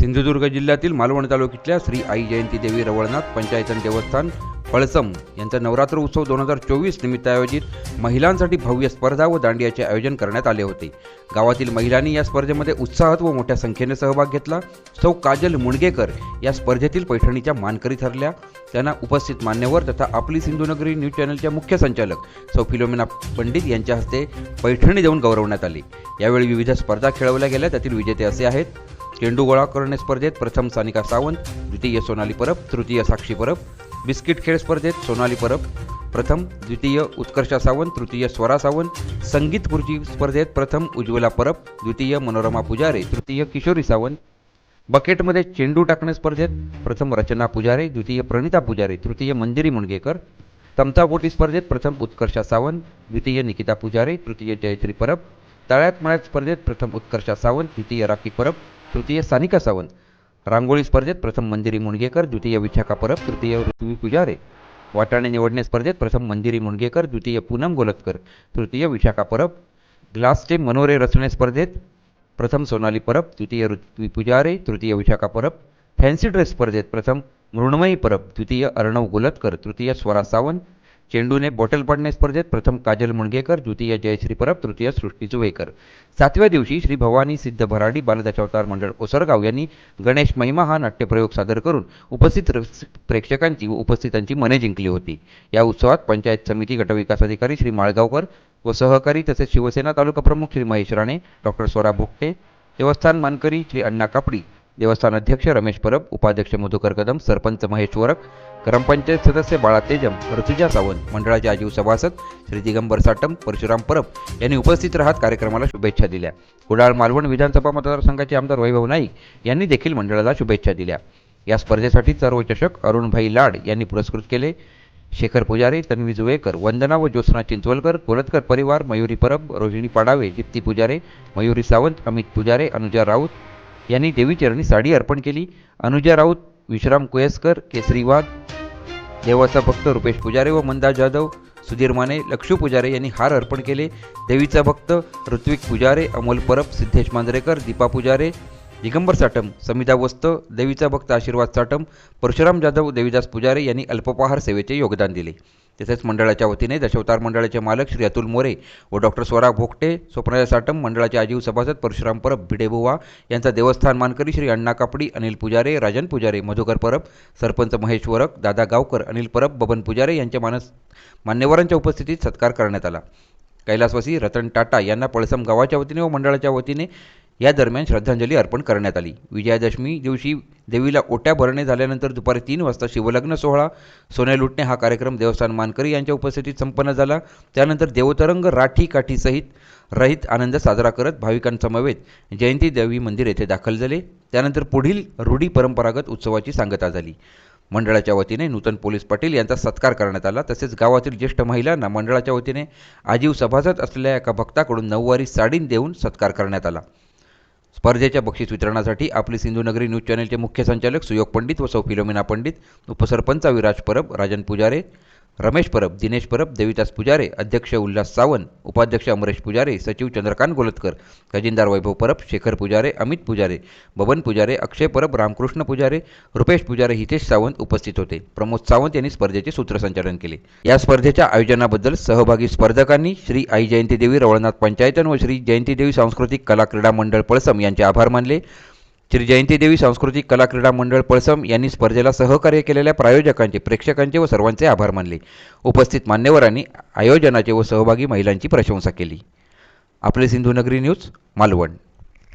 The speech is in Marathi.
सिंधुदुर्ग जिल्ह्यातील मालवण तालुक्यातल्या श्री आई जयंती देवी रवळनाथ पंचायतन देवस्थान पळसम यांचा नवरात्र उत्सव दोन हजार चोवीस निमित्त आयोजित महिलांसाठी भव्य स्पर्धा व दांडियाचे आयोजन करण्यात आले होते. गावातील महिलांनी या स्पर्धेमध्ये उत्साहात व मोठ्या संख्येने सहभाग घेतला. सौ काजल मुणगेकर या स्पर्धेतील पैठणीच्या मानकरी ठरल्या. त्यांना उपस्थित मान्यवर तथा आपली सिंधुनगरी न्यूज चॅनलच्या मुख्य संचालक सौ फिलोमिना पंडित यांच्या हस्ते पैठणी देऊन गौरवण्यात आली. यावेळी विविध स्पर्धा खेळवल्या गेल्या. त्यातील विजेते असे आहेत. चेंडू गोळा करणे स्पर्धेत प्रथम सानिका सावंत द्वितीय सोनाली परब तृतीय साक्षी परब बिस्किट खेळ स्पर्धेत सोनाली परब प्रथम द्वितीय उत्कर्षा सावंत तृतीय स्वरा सावंत संगीत खुर्ची स्पर्धेत प्रथम उज्ज्वला परब द्वितीय मनोरमा पुजारे तृतीय किशोरी सावंत. बकेटमध्ये चेंडू टाकणे स्पर्धेत प्रथम रचना पुजारे द्वितीय प्रणिता पुजारे तृतीय मंजिरी मुणगेकर तमतापोटी स्पर्धेत प्रथम उत्कर्षा सावंत द्वितीय निकिता पुजारे तृतीय जयश्री परब. तळ्यात मळ्यात स्पर्धेत प्रथम उत्कर्षा सावंत द्वितीय राखी परब. तृतीय सानिका सावंत. रांगोळी स्पर्धेत प्रथम मंजिरी मुणगेकर द्वितीय विशाखा परब तृतीय ऋतुवी पुजारे. वाटाणे निवडणे स्पर्धेत प्रथम मंजिरी मुणगेकर द्वितीय पूनम गोलतकर तृतीय विशाखा परब. ग्लासचे मनोरे रचणे स्पर्धेत प्रथम सोनाली परब द्वितीय ऋतुवी पुजारे तृतीय विशाखा परब. फॅन्सी ड्रेस स्पर्धेत प्रथम मृण्मयी परब द्वितीय अर्णव गोलतकर तृतीय स्वरा सावंत चेंडूने बॉटल पाडणे स्पर्धेत प्रथम काजल मुणगेकर द्वितीय जयश्री परब तृतीय सृष्टी जुवेकर. सातव्या दिवशी श्री भवानी सिद्ध भराडी बालदशावतार मंडळ ओसरगाव यांनी गणेश महिमा हा नाट्यप्रयोग सादर करून उपस्थित प्रेक्षकांची व उपस्थितांची मने जिंकली होती. या उत्सवात पंचायत समिती गटविकास अधिकारी श्री माळगावकर व सहकारी तसेच शिवसेना तालुका प्रमुख श्री महेश राणे डॉक्टर स्वरा भुकटे देवस्थान मानकरी श्री अण्णा कापडी देवस्थान अध्यक्ष रमेश परब उपाध्यक्ष मधुकर कदम सरपंच महेश वरक ग्रामपंचायत सदस्य बाळा तेजम ऋतुजा सावंत मंडळाचे आजीव सभासद श्री दिगंबर साटम परशुराम परब यांनी उपस्थित राहत कार्यक्रमाला शुभेच्छा दिल्या. कुडाळ मालवण विधानसभा मतदारसंघाचे आमदार वैभव नाईक यांनी देखील मंडळाला शुभेच्छा दिल्या. या स्पर्धेसाठी सर्वचषक अरुणभाई लाड यांनी पुरस्कृत केले. शेखर पुजारे तन्वी जुवेकर वंदना व ज्योत्सना चिंचवलकर कोलतकर परिवार मयुरी परब रोहिणी पाडावे दीप्ती पुजारे मयुरी सावंत अमित पुजारे अनुजा राऊत यांनी देवीचरणी साडी अर्पण केली. अनुजा राऊत विश्राम कुयस्कर केसरी वाघ देवाचा भक्त रुपेश पुजारे व मंदा जाधव सुधीर माने लक्षू पुजारे यांनी हार अर्पण केले. देवीचा भक्त ऋत्विक पुजारे अमोल परब सिद्धेश मांजरेकर दीपा पुजारे दिगंबर साटम समिता वस्त देवीचा भक्त आशीर्वाद साटम परशुराम जाधव देवीदास पुजारे यांनी अल्पपहार सेवेचे योगदान दिले. तसेच मंडळाच्या वतीने दशवतार मंडळाचे मालक श्री अतुल मोरे व डॉक्टर स्वरा भोकटे स्वप्नाजा साटम मंडळाचे आजीव सभासद परशुराम परब भिडेबुवा यांचा देवस्थान मानकरी श्री अण्णा कापडी अनिल पुजारे राजन पुजारे मधुकर परब सरपंच महेश वरक दादा गावकर अनिल परब बबन पुजारे यांच्या मानस मान्यवरांच्या उपस्थितीत सत्कार करण्यात आला. कैलासवासी रतन टाटा यांना पळसम गावाच्या वतीने व मंडळाच्या वतीने या दरम्यान श्रद्धांजली अर्पण करण्यात आली. विजयादशमी दिवशी देवीला ओट्या भरणे झाल्यानंतर दुपारी तीन वाजता शिवलग्न सोहळा सोने लुटणे हा कार्यक्रम देवस्थान मानकरी यांच्या उपस्थितीत संपन्न झाला. त्यानंतर देवतरंग राठी काठीसहित रहित आनंद साजरा करत भाविकांसमवेत जयंती देवी मंदिर येथे दाखल झाले. त्यानंतर पुढील रूढी परंपरागत उत्सवाची सांगता झाली. मंडळाच्या वतीने नूतन पोलीस पाटील यांचा सत्कार करण्यात आला. तसेच गावातील ज्येष्ठ महिलांना मंडळाच्या वतीने आजीव सभासद असलेल्या एका भक्ताकडून नऊवारी साडी देऊन सत्कार करण्यात आला. स्पर्धेच्या बक्षीस वितरणासाठी आपली सिंधुनगरी न्यूज चॅनलचे मुख्य संचालक सुयोग पंडित व सौ फिलोमिना पंडित उपसरपंच विराज परब राजन पुजारे रमेश परब दिनेश परब देविदास पुजारे अध्यक्ष उल्हास सावंत उपाध्यक्ष अमरेश पुजारे सचिव चंद्रकांत गोलतकर खजिनदार वैभव परब शेखर पुजारे अमित पुजारे बबन पुजारे अक्षय परब रामकृष्ण पुजारे रुपेश पुजारे हितेश सावंत उपस्थित होते. प्रमोद सावंत यांनी स्पर्धेचे सूत्रसंचालन केले. या स्पर्धेच्या आयोजनाबद्दल सहभागी स्पर्धकांनी श्री आई जयंतीदेवी रवळनाथ पंचायतन व श्री जयंतीदेवी सांस्कृतिक कला क्रीडा मंडळ पळसम यांचे आभार मानले. श्री जयंतीदेवी सांस्कृतिक कला क्रीडा मंडळ पळसम यांनी स्पर्धेला सहकार्य केलेल्या प्रायोजकांचे प्रेक्षकांचे व सर्वांचे आभार मानले. उपस्थित मान्यवरांनी आयोजनाचे व सहभागी महिलांची प्रशंसा केली. आपले सिंधुनगरी न्यूज मालवण.